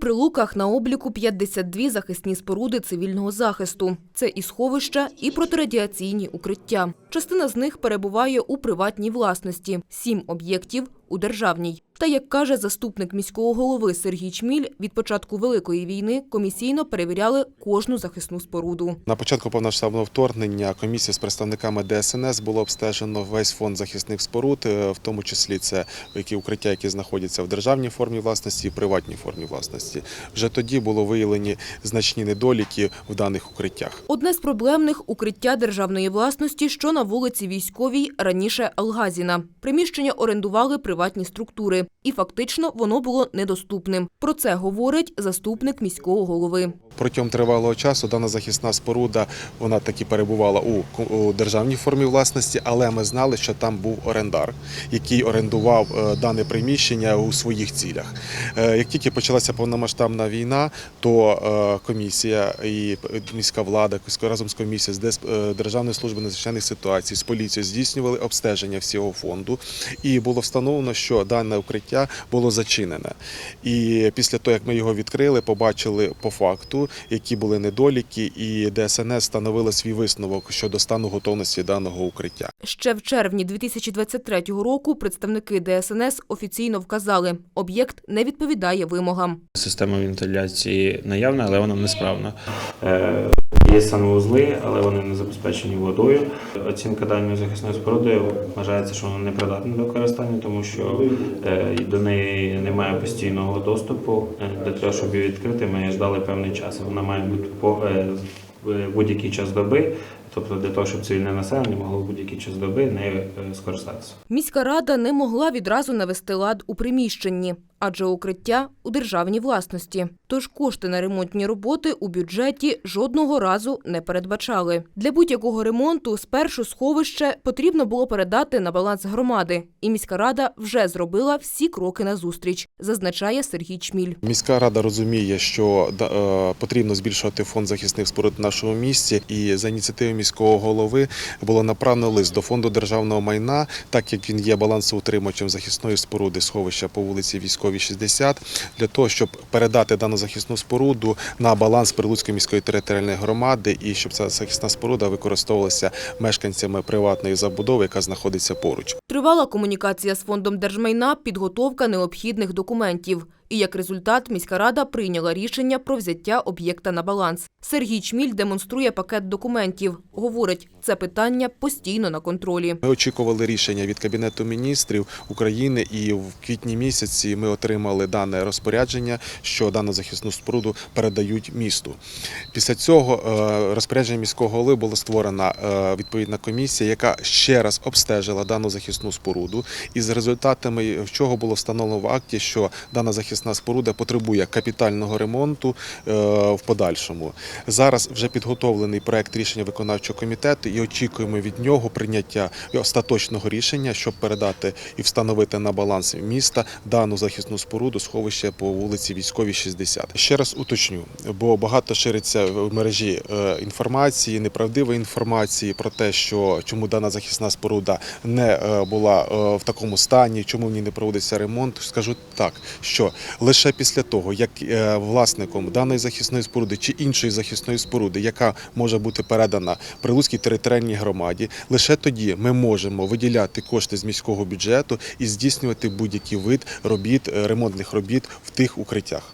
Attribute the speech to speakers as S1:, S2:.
S1: Прилуках на обліку 52 захисні споруди цивільного захисту. Це і сховища, і протирадіаційні укриття. Частина з них перебуває у приватній власності, сім об'єктів – у державній. Та, як каже заступник міського голови Сергій Чміль, від початку Великої війни комісійно перевіряли кожну захисну споруду.
S2: На початку повномасштабного вторгнення комісія з представниками ДСНС було обстежено весь фонд захисних споруд, е, в тому числі це які укриття, які знаходяться в державній формі власності і приватній формі власності. Вже тоді було виявлені значні недоліки в даних укриттях.
S1: Одне з проблемних – укриття державної власності, що на вулиці Військовій, раніше Алгазіна. Приміщення орендували приватні структури, і фактично воно було недоступним. Про це говорить заступник міського голови.
S2: Протягом тривалого часу дана захисна споруда вона таки перебувала у, державній формі власності, але ми знали, що там був орендар, який орендував е, дане приміщення у своїх цілях. Е, Як тільки почалася повномасштабна війна, то е, комісія і міська влада разом з комісією з Державної служби надзвичайних ситуацій з поліцією здійснювали обстеження всього фонду, і було встановлено, що дане укриття було зачинене. І після того, як ми його відкрили, побачили по факту, які були недоліки, і ДСНС встановила свій висновок щодо стану готовності даного укриття.
S1: Ще в червні 2023 року представники ДСНС офіційно вказали – об'єкт не відповідає вимогам.
S3: Система вентиляції наявна, але вона несправна. Е, Є санвузли, але вони не забезпечені водою. Оцінка даної захисної споруди вважається, що вона непридатна до використання, тому що е, до неї немає постійного доступу. Е, Для того, щоб її відкрити, ми ждали певний час. Вона має бути по е, в будь-який час доби, тобто для того, щоб цивільне населення могло в будь-який час доби нею е, скористатися.
S1: Міська рада не могла відразу навести лад у приміщенні, адже укриття у державній власності. Тож кошти на ремонтні роботи у бюджеті жодного разу не передбачали. Для будь-якого ремонту спершу сховище потрібно було передати на баланс громади. І міська рада вже зробила всі кроки назустріч, зазначає Сергій Чміль.
S2: Міська рада розуміє, що да, е, потрібно збільшувати фонд захисних споруд в нашому місті, і за ініціативою міського голови було направлено лист до фонду державного майна, так як він є балансоутримувачем захисної споруди сховища по вулиці Військовій 60, для того, щоб передати дану захисну споруду на баланс Прилуцької міської територіальної громади, і щоб ця захисна споруда використовувалася мешканцями приватної забудови, яка знаходиться поруч.
S1: Тривала комунікація з фондом держмайна, підготовка необхідних документів. І як результат міська рада прийняла рішення про взяття об'єкта на баланс. Сергій Чміль демонструє пакет документів. Говорить, це питання постійно на контролі.
S2: Ми очікували рішення від Кабінету міністрів України, і в квітні місяці ми отримали дане розпорядження, що дану захисну споруду передають місту. Після цього е, розпорядження міського голови була створена е, відповідна комісія, яка ще раз обстежила дану захисну споруду, і з результатами чого було встановлено в акті, що дана захисна споруда потребує капітального ремонту е, в подальшому. Зараз вже підготовлений проект рішення виконавчого комітету і очікуємо від нього прийняття остаточного рішення, щоб передати і встановити на баланс міста дану захисну споруду сховище по вулиці Військовій 60. Ще раз уточню, бо багато шириться в мережі е, інформації, неправдивої інформації про те, що чому дана захисна споруда не е, була в такому стані, чому в ній не проводиться ремонт. Скажу так, що лише після того, як е, власником даної захисної споруди чи іншої захисної споруди, яка може бути передана Прилуцькій територіальній громаді, лише тоді ми можемо виділяти кошти з міського бюджету і здійснювати будь-який вид робіт, е, ремонтних робіт в тих укриттях.